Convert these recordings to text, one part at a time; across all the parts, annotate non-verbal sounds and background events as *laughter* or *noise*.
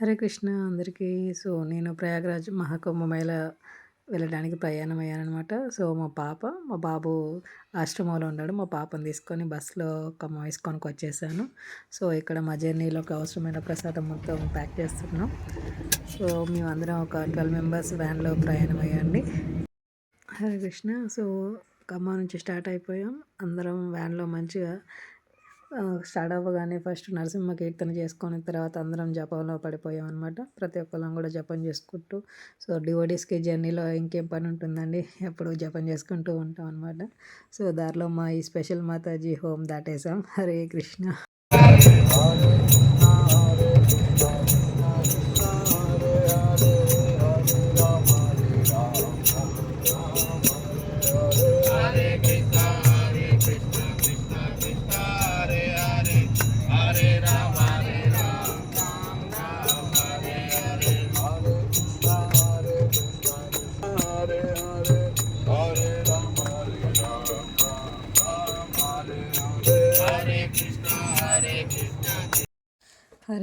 హరే కృష్ణ అందరికీ. సో నేను ప్రయాగరాజ్ మహాకుంభమేళ వెళ్ళడానికి ప్రయాణం అయ్యానమాట సో మా పాప మా బాబు ఆశ్రమంలో ఉన్నాడు. మా పాపను తీసుకొని బస్సులో ఖమ్మం వేసుకొని వచ్చేసాను సో ఇక్కడ మా జర్నీలోకి అవసరమైన ప్రసాదం మొత్తం ప్యాక్ చేస్తున్నాం. సో మేమందరం ఒక ట్వెల్వ్ మెంబర్స్ వ్యాన్లో ప్రయాణం అయ్యండి హరే కృష్ణ. సో ఖమ్మం నుంచి స్టార్ట్ అయిపోయాం. అందరం వ్యాన్లో మంచిగా స్టార్ట్ అవ్వగానే ఫస్ట్ నరసింహ కీర్తన చేసుకొని తర్వాత అందరం జపంలో పడిపోయాం అనమాట ప్రతి ఒక్కళ్ళం కూడా జపం చేసుకుంటూ సో డివోడీస్కి జర్నీలో ఇంకేం పని ఉంటుందండి? ఎప్పుడు జపం చేసుకుంటూ ఉంటాం అనమాట సో దారిలో మా ఈ స్పెషల్ మాతాజీ హోమ్ దాటేసాం హరే కృష్ణ. హరే హరే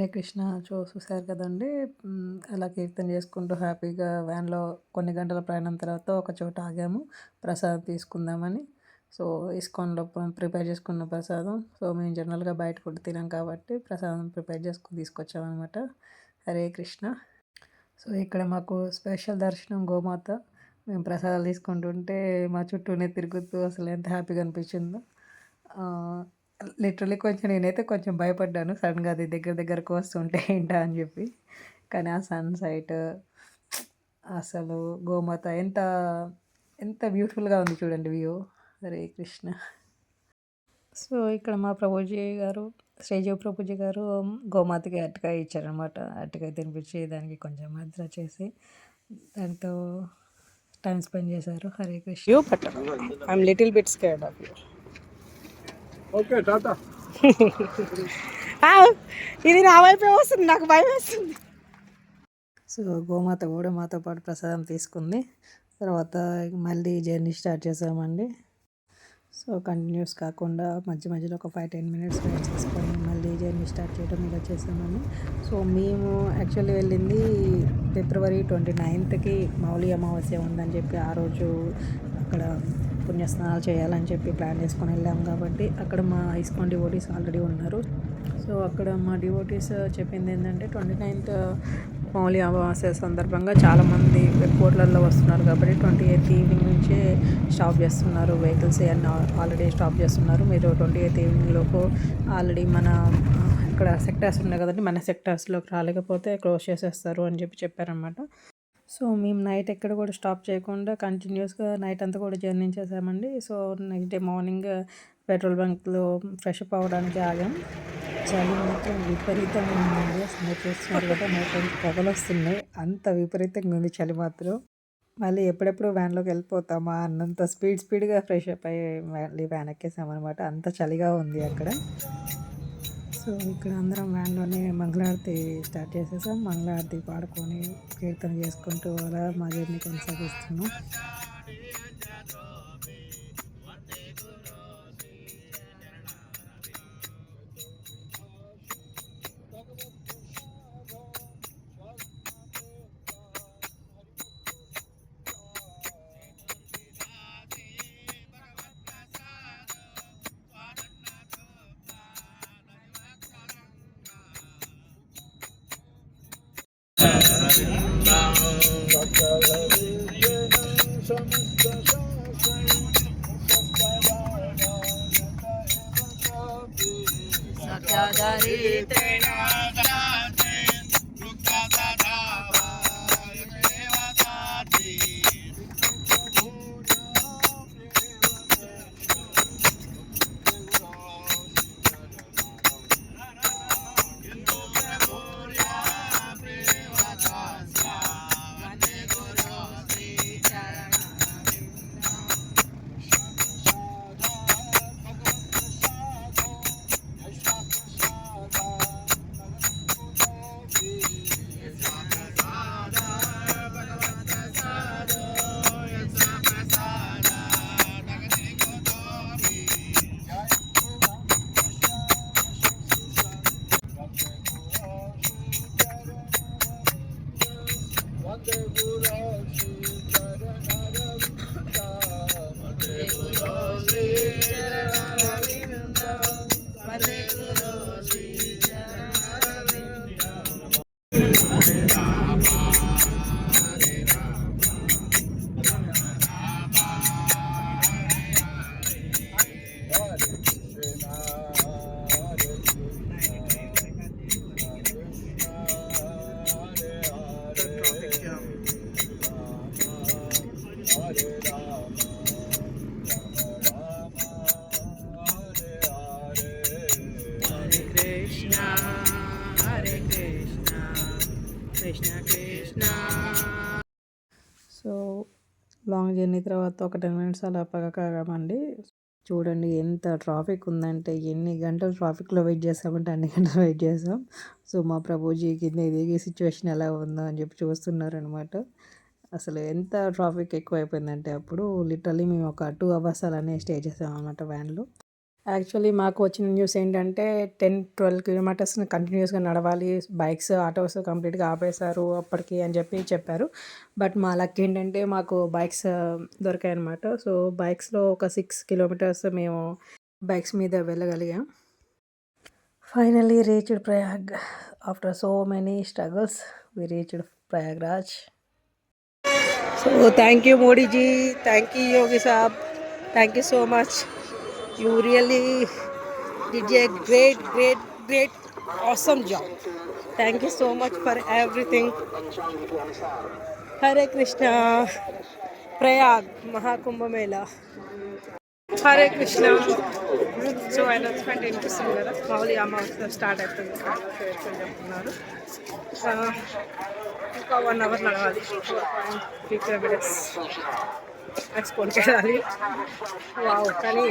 కృష్ణ చూ చూశారు కదండి. అలా కీర్తన చేసుకుంటూ హ్యాపీగా వ్యాన్లో కొన్ని గంటల ప్రయాణం తర్వాత ఒక చోట ఆగాము. ప్రసాదం తీసుకుందామని. సో ఇస్కాన్లో ప్రిపేర్ చేసుకున్న ప్రసాదం. సో మేము జనరల్గా బయట కూడా తినాం కాబట్టి ప్రసాదం ప్రిపేర్ చేసుకుని తీసుకొచ్చామన్నమాట. హరే కృష్ణ. సో ఇక్కడ మాకు స్పెషల్ దర్శనం గోమాత మేము ప్రసాదాలు తీసుకుంటుంటే మా చుట్టూనే తిరుగుతూ అసలు ఎంత హ్యాపీగా అనిపించిందో. లిటరలీ కొంచెం నేనైతే కొంచెం భయపడ్డాను. సడన్గా అది దగ్గర దగ్గరకు వస్తుంటే ఏంటా అని చెప్పి. కానీ ఆ సన్సైట్ అసలు గోమాత ఎంత ఎంత బ్యూటిఫుల్గా ఉంది చూడండి వ్యూ. హరే కృష్ణ. సో ఇక్కడ మా ప్రభుజీ గారు శ్రీజీవ ప్రభుజీ గారు గోమాతకి అటుకాయ ఇచ్చారనమాట అటుకాయ తినిపించి దానికి కొంచెం మద్ర చేసి దాంతో టైం స్పెండ్ చేశారు. Hare Krishna but I'm little bit scared of you okay tata ఇది నా వైపే వస్తుంది నాకు భయం వేస్తుంది. సో గోమాత కూడా మాతో పాటు ప్రసాదం తీసుకుంది. తర్వాత మళ్ళీ జర్నీ స్టార్ట్ చేసామండి. సో కంటిన్యూస్ కాకుండా మధ్య మధ్యలో ఒక ఫైవ్ టెన్ మినిట్స్ వెయిట్ చేసుకొని మళ్ళీ జర్నీ స్టార్ట్ చేయడం ఇలా చేసామని సో మేము యాక్చువల్లీ వెళ్ళింది ఫిబ్రవరి ట్వంటీ నైన్త్కి మౌలి అమావాస్య ఉందని చెప్పి ఆ రోజు అక్కడ పుణ్యస్నానాలు చేయాలని చెప్పి ప్లాన్ చేసుకొని వెళ్ళాం కాబట్టి అక్కడ మా ఇస్కాన్ డివోటీస్ ఆల్రెడీ ఉన్నారు. సో అక్కడ మా డివోటీస్ చెప్పింది ఏంటంటే ట్వంటీ నైన్త్ మౌలి అమావాస్య సందర్భంగా చాలామంది కోట్లల్లో వస్తున్నారు కాబట్టి ట్వంటీ ఎయిత్ ఈవినింగ్ నుంచే స్టాప్ చేస్తున్నారు. వెహికల్స్ అన్నీ ఆల్రెడీ స్టాప్ చేస్తున్నారు. మీరు ట్వంటీ ఎయిత్ ఈవినింగ్లోపు ఆల్రెడీ మన ఇక్కడ సెక్టార్స్ ఉన్నాయి కదండి మన సెక్టార్స్లోకి రాలేకపోతే క్లోజ్ చేసేస్తారు అని చెప్పి చెప్పారనమాట సో మేము నైట్ ఎక్కడ కూడా స్టాప్ చేయకుండా కంటిన్యూస్గా నైట్ అంతా కూడా జర్నీ చేసామండి. So next day morning petrol బంక్లో fresh up అవ్వడానికి ఆగాం. చలి మాత్రం విపరీతంగా ఉందండి. అసలు చూస్తున్నారు కదా నైట్ పొగలు వస్తున్నాయి. అంత విపరీతంగా ఉంది చలి మాత్రం. మళ్ళీ ఎప్పుడెప్పుడు వ్యాన్లోకి వెళ్ళిపోతామా అన్నంత స్పీడ్ స్పీడ్గా ఫ్రెష్ అప్ అయ్యి మళ్ళీ వ్యాన్ ఎక్కేసామన్నమాట అంత చలిగా ఉంది అక్కడ. సో ఇక్కడ అందరం వ్యాన్లోనే మంగళారతి స్టార్ట్ చేసేసాం. మంగళారతి పాడుకొని కీర్తన చేసుకుంటూ అలా మా జర్నీ కొనసాగిస్తున్నాం. తర్వాత ఒక టెన్ మినిట్స్ అలా పగకాగామండి. చూడండి ఎంత ట్రాఫిక్ ఉందంటే ఎన్ని గంటలు ట్రాఫిక్లో వెయిట్ చేస్తామంటే అన్ని గంటలు వెయిట్ చేసాం సో మా ప్రభుజీ కింద ఇది సిచ్యువేషన్ ఎలా ఉందో అని చెప్పి చూస్తున్నారనమాట. అసలు ఎంత ట్రాఫిక్ ఎక్కువ అయిపోయిందంటే అప్పుడు లిటరలీ మేము ఒక టూ అవర్స్ అలానే స్టే చేసాం అనమాట వ్యాన్లో. యాక్చువల్లీ మాకు వచ్చిన న్యూస్ ఏంటంటే టెన్ ట్వెల్వ్ కిలోమీటర్స్ కంటిన్యూస్గా నడవాలి బైక్స్ ఆటోస్ కంప్లీట్గా ఆపేశారు అప్పటికి అని చెప్పి చెప్పారు. బట్ మా లక్ ఏంటంటే మాకు బైక్స్ దొరికాయి అనమాట సో బైక్స్లో ఒక సిక్స్ కిలోమీటర్స్ మేము బైక్స్ మీద వెళ్ళగలిగాం. Finally reached Prayag after so many struggles we reached Prayagraj. So thank you Modiji thank you Yogi Saab thank you so much. You really did a great great great awesome job. Thank you so much for everything Hare Krishna Prayag Mahakumbh Mela Hare Krishna so announcement వినిపిస్తుంది కదా మామూలు అమావాస్య start అవుతుంది చేరుకొని చెప్తున్నారు ఆ, ఇంకా one hour నడవాలి. ఫోర్ పాయింట్ త్రీ కిలోమీటర్స్ ఎక్స్పోర్ట్కి వెళ్ళాలి వావ్ కానీ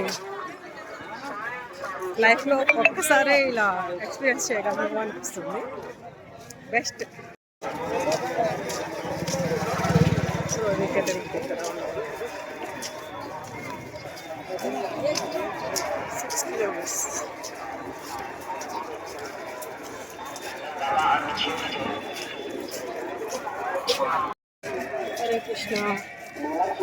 లైఫ్లో ఒక్కసారే ఇలా ఎక్స్పీరియన్స్ చేయగలము అనిపిస్తుంది. బెస్ట్. సో నీకైతే six kilometres Hare Krishna Modi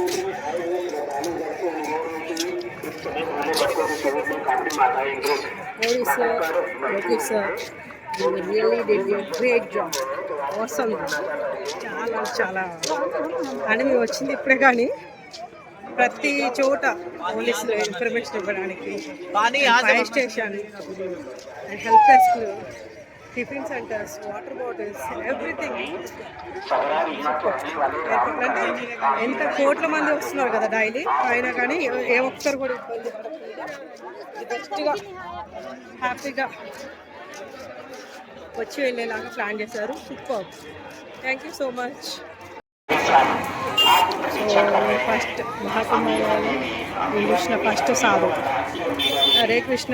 sir, Yogi sir, you really did a great job. Awesome job. చాలా చాలా అని మేము వచ్చింది ఇప్పుడే కానీ ప్రతి చోట పోలీసులు ఇన్ఫర్మేషన్ ఇవ్వడానికి fire station and help desk tiffin centres water bottles everything. అంటే ఎంత కోట్ల మంది వస్తున్నారు కదా డైలీ? అయినా కానీ ఏ- ఒక్కరు కూడా ఇబ్బంది పడకుండా బెస్ట్గా హ్యాపీగా వచ్చి వెళ్ళేలాగా ప్లాన్ చేశారు. Super. Thank you so much first మహాకుంభంలో Krishna first sadhu Hare Krishna.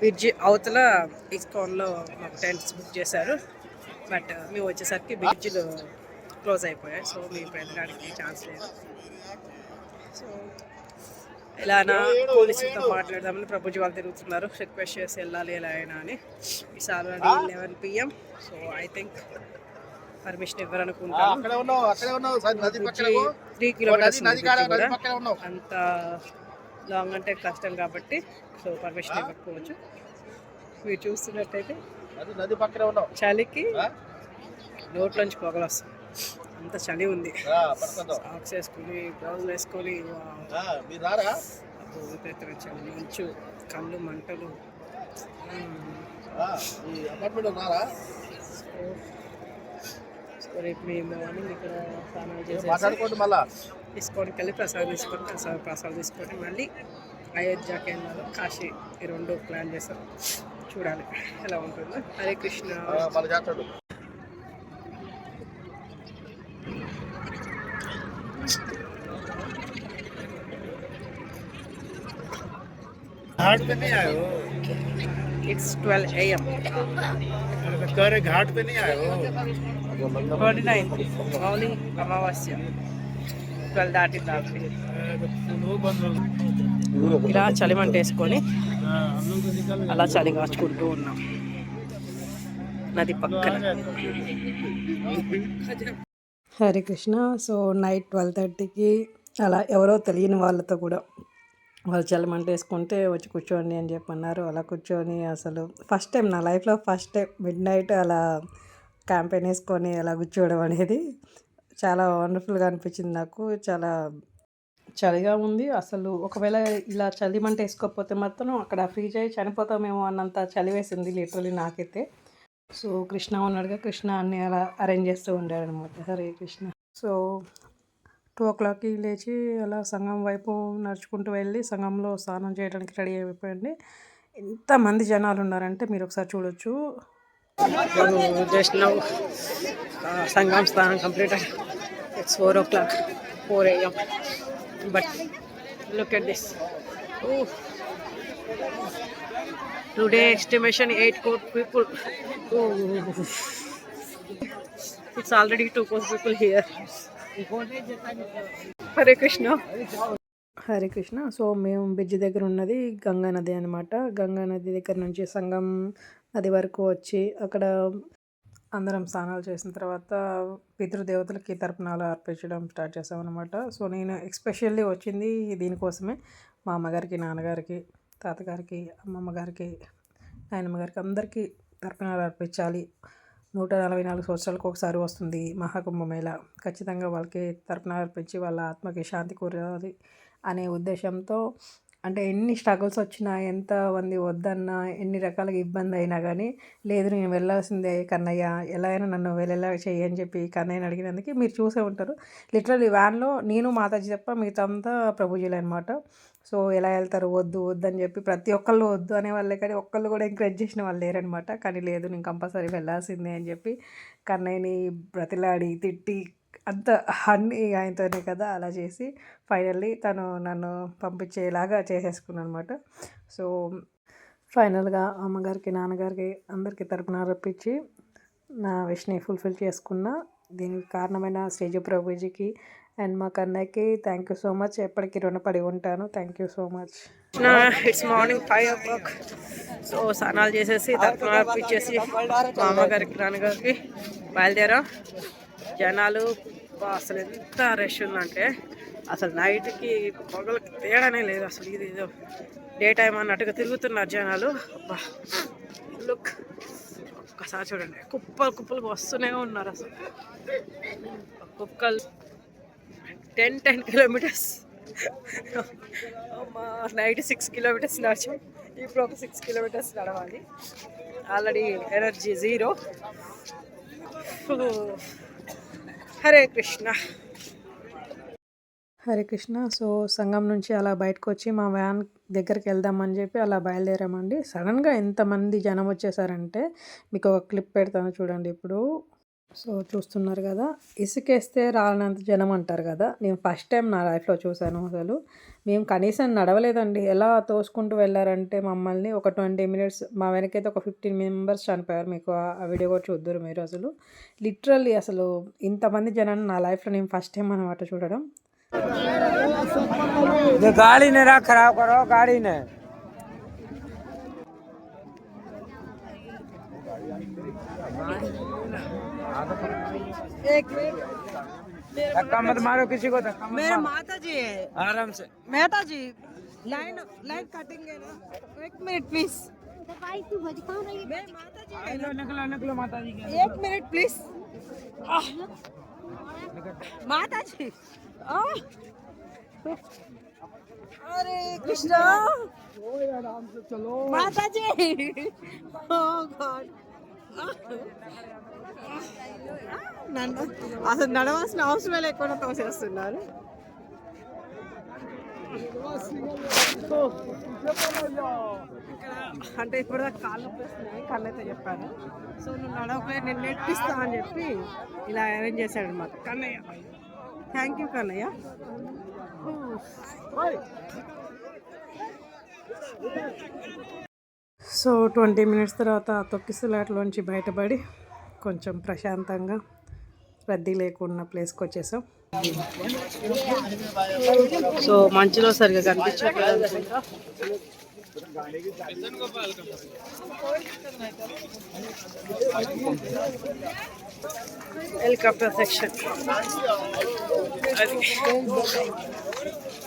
Bridge అవతల ఇస్కాన్లో మాకు టెంట్స్ బుక్ చేశారు. బట్ మేము వచ్చేసరికి బ్రిడ్జ్లు క్లోజ్ అయిపోయాయి. సో మేము వెళ్ళడానికి ఛాన్స్ లేదు. సో ఎలానా పోలీసులతో మాట్లాడదామని ప్రభుజీ వాళ్ళు తిరుగుతున్నారు. రిక్వెస్ట్ చేసి వెళ్ళాలి ఎలా అయినా అని. ఈసారి eleven PM. So I think permission ఇవ్వరనుకుంటాను పక్కన త్రీ కిలోమీటర్స్ అంత లాంగ్ అంటే కష్టం కాబట్టి సో పర్మిషన్ ఇవ్వకపోవచ్చు. మీరు చూస్తున్నట్టయితే నది నది పక్కనే ఉన్నావు. చలికి? నోట్లోంచి పొగలు వస్తాయి. అంత చలి ఉంది. సాక్స్ వేసుకొని బ్లౌజ్ వేసుకొని చలి మంచు కళ్ళు మంటలు. రేపు మేము మార్నింగ్ ఇక్కడ స్నానాలు చేసి మాట్లాడుకోండి మళ్ళా. తీసుకొని వెళ్ళి ప్రసాదం తీసుకొని ప్రసాదం ప్రసాదం తీసుకొని మళ్ళీ అయోధ్య కేంద్రాలు కాశీ ఈ రెండు ప్లాన్ చేస్తాం చూడాలి ఎలా ఉంటుందో హరే కృష్ణ ఆ, మళ్ళీ చేస్తాడు घाट पे नहीं आए हो ఇట్స్ ట్వెల్వ్ ఏఎం अरे तो कह रहे घाट पे नहीं आए हो ట్వంటీ నైన్ మౌని అమావాస్య ట్వెల్వ్ దాటి దాటి ఇలా చలిమంట వేసుకొని అలా చలి కాచుకుంటూ ఉన్నాం. నది పక్కన. Hare Krishna. So night twelve థర్టీకి అలా ఎవరో తెలియని వాళ్ళతో కూడా వాళ్ళు చల్లమంట వేసుకుంటే వచ్చి కూర్చోండి అని చెప్పన్నారు. అలా కూర్చొని అసలు ఫస్ట్ టైం నా లైఫ్లో ఫస్ట్ టైం మిడ్ నైట్ అలా క్యాంపెయిన్ వేసుకొని అలా కూర్చోవడం అనేది చాలా వండర్ఫుల్గా అనిపించింది నాకు. చాలా చలిగా ఉంది. అసలు ఒకవేళ ఇలా చలిమంట వేసుకోకపోతే మాత్రం అక్కడ ఫ్రీజ్ అయ్యి చనిపోతామేమో అన్నంత చలి వేసింది లిటరలీ నాకైతే. సో కృష్ణ ఉన్నాడుగా. కృష్ణ అన్ని అలా అరేంజ్ చేస్తూ ఉండాడనమాట హరే కృష్ణ. సో టూ ఓ క్లాక్కి లేచి అలా సంఘం వైపు నడుచుకుంటూ వెళ్ళి సంఘంలో స్నానం చేయడానికి రెడీ అయిపోయింది. ఎంతమంది జనాలు ఉన్నారంటే మీరు ఒకసారి చూడొచ్చు. జస్ట్ నౌ సంగం స్థానం complete it's four o'clock four AM but look at this today estimation eight crore people it's already two crore people here Hare Krishna Hare Krishna. So మేము బ్రిడ్జ్ దగ్గర ఉన్నది గంగా నది అనమాట గంగా నది దగ్గర నుంచి సంగం నది వరకు వచ్చి అక్కడ అందరం స్నానాలు చేసిన తర్వాత పితృదేవతలకి తర్పణాలు అర్పించడం స్టార్ట్ చేసామన్నమాట. సో నేను ఎక్స్పెషల్లీ వచ్చింది దీనికోసమే. మా అమ్మగారికి నాన్నగారికి తాతగారికి అమ్మమ్మ గారికి నాయనమ్మ గారికి అందరికీ తర్పణాలు అర్పించాలి. నూట నలభై నాలుగు సంవత్సరాలకు ఒకసారి వస్తుంది మహాకుంభమేళ ఖచ్చితంగా వాళ్ళకి తర్పణాలు అర్పించి వాళ్ళ ఆత్మకి శాంతి కోరాలి అనే ఉద్దేశంతో అంటే ఎన్ని స్ట్రగుల్స్ వచ్చినా ఎంత మంది వద్దన్నా ఎన్ని రకాలుగా ఇబ్బంది అయినా కానీ లేదు నేను వెళ్ళాల్సిందే కన్నయ్య ఎలా అయినా నన్ను వెళ్ళేలా చెయ్యి అని చెప్పి కన్నయ్యని అడిగినందుకు మీరు చూసే ఉంటారు. లిటరలీ వ్యాన్లో నేను మాతాజీ తప్ప మిగతా అంతా ప్రభుజీలు అనమాట సో ఎలా వెళ్తారు? వద్దు వద్దు అని చెప్పి ప్రతి ఒక్కళ్ళు వద్దు అనే వాళ్ళే కానీ ఒక్కళ్ళు కూడా ఎంకరేజ్ చేసిన వాళ్ళు లేరనమాట కానీ లేదు నేను కంపల్సరీ వెళ్ళాల్సిందే అని చెప్పి కన్నయ్యని బ్రతిలాడి తిట్టి అంత అన్నీ ఆయనతోనే కదా అలా చేసి ఫైనల్లీ తను నన్ను పంపించేలాగా చేసేసుకున్నాను అనమాట సో ఫైనల్గా అమ్మగారికి నాన్నగారికి అందరికీ తరపున రప్పించి నా విష్ని ఫుల్ఫిల్ చేసుకున్న దీనికి కారణమైన శ్రీజు ప్రభుజీకి అండ్ మా కన్నయ్యకి థ్యాంక్ యూ సో మచ్ ఎప్పటికీ రుణపడి ఉంటాను. Thank you so much it's morning five o'clock so స్నానాలు చేసేసి తరపున అర్పించేసి మా అమ్మగారికి నాన్నగారికి బయలుదేరాం. జనాలు అబ్బా, అసలు ఎంత రష్ ఉందంటే అసలు నైట్కి పొగలకి తేడానే లేదు అసలు ఇది ఏదో డే టైం అన్నట్టుగా తిరుగుతున్నారు జనాలు. అబ్బా లుక్ ఒక్కసారి చూడండి కుప్పలు కుప్పలు వస్తూనే ఉన్నారు అసలు. కుక్కలు ten ten kilometres night six kilometres నడిచాం. ఇప్పుడు ఒక సిక్స్ కిలోమీటర్స్ నడవాలి. Already energy zero Hare Krishna. Hare Krishna. So Sangam నుంచి అలా బయటకు వచ్చి మా వ్యాన్ దగ్గరికి వెళ్దామని చెప్పి అలా బయలుదేరామండి. సడన్గా ఎంతమంది జనం వచ్చేసారంటే మీకు ఒక క్లిప్ పెడతాను చూడండి ఇప్పుడు. సో చూస్తున్నారు కదా ఇసుకేస్తే రాలినంత జనం అంటారు కదా. నేను ఫస్ట్ టైం నా లైఫ్లో చూశాను అసలు. మేము కనీసం నడవలేదండి. ఎలా తోసుకుంటూ వెళ్ళారంటే మమ్మల్ని ఒక ట్వంటీ మినిట్స్ మా వెనకైతే ఒక ఫిఫ్టీన్ మెంబర్స్ చనిపోయారు. మీకు ఆ వీడియో కూడా చూద్దరు మీరు అసలు. లిటరల్లీ అసలు ఇంతమంది జనాన్ని నా లైఫ్లో నేను ఫస్ట్ టైం అనమాట చూడడం. గాలినే రా ఖరాబ్ గాడినే. गाड़ी धक्का मत मारो किसी को धक्का मत मेरा माता जी है। आराम से। Mehta ji line line cutting ना। एक मिनट प्लीज़ निकलो निकलो निकलो माता जी के एक मिनट प्लीज़ माता जी अरे कृष्णा। चलो। माता जी *laughs* Oh God. అసలు నడవాల్సిన అవసరం లేకుండా తోసేస్తున్నారు. అంటే ఇప్పుడు కాళ్ళు నొప్పేస్తున్నాయి కళ్ళు అయితే చెప్పాను. సో నువ్వు నడవకపోయి నేను నేర్పిస్తా అని చెప్పి ఇలా అరేంజ్ చేశాడు అనమాట Kannayya. Thank you Kannayya. So twenty minutes తర్వాత తొక్కిసలాట్లోంచి బయటపడి కొంచెం ప్రశాంతంగా రద్దీ లేకుండా ప్లేస్కి వచ్చేసాం. సో మంచిలో సరిగా కనిపించట్లేదు హెలికాప్టర్ సెక్షన్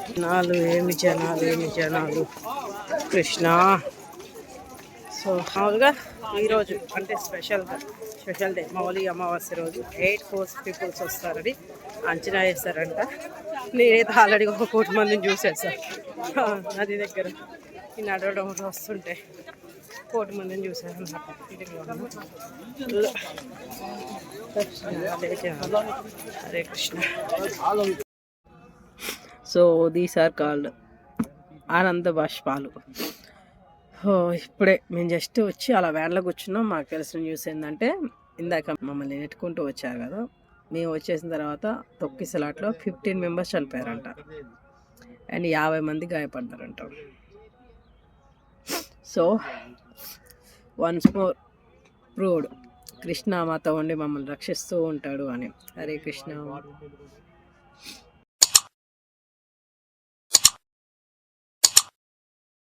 జనాలు ఏమి జనాలు ఏమి జనాలు? కృష్ణ. సో మామూలుగా ఈరోజు అంటే స్పెషల్గా స్పెషల్ డే మౌలి అమావాస్య రోజు. ఎయిట్ ఫోర్స్ పీపుల్స్ వస్తారని అంచనా వేస్తారంట. నేనైతే ఆల్రెడీ ఒక కోటి మందిని చూసేసా. నది దగ్గర. ఈ నడవడం వస్తుంటే కోటి మందిని చూసాను అన్నమాట Hare Krishna. So these are called ఆనంద బాష్పాలు. ఇప్పుడే మేము జస్ట్ వచ్చి అలా వ్యాన్లో కూర్చున్నాం. మాకు తెలిసిన న్యూస్ ఏంటంటే ఇందాక మమ్మల్ని నెట్టుకుంటూ వచ్చారు కదా మేము వచ్చేసిన తర్వాత తొక్కిసలాట్లో ఫిఫ్టీన్ మెంబర్స్ చనిపోయారంట. అండ్ యాభై మంది గాయపడ్డారంట. So once more proved Krishna మాత ఉండి మమ్మల్ని రక్షిస్తూ ఉంటాడు అని. హరే కృష్ణ.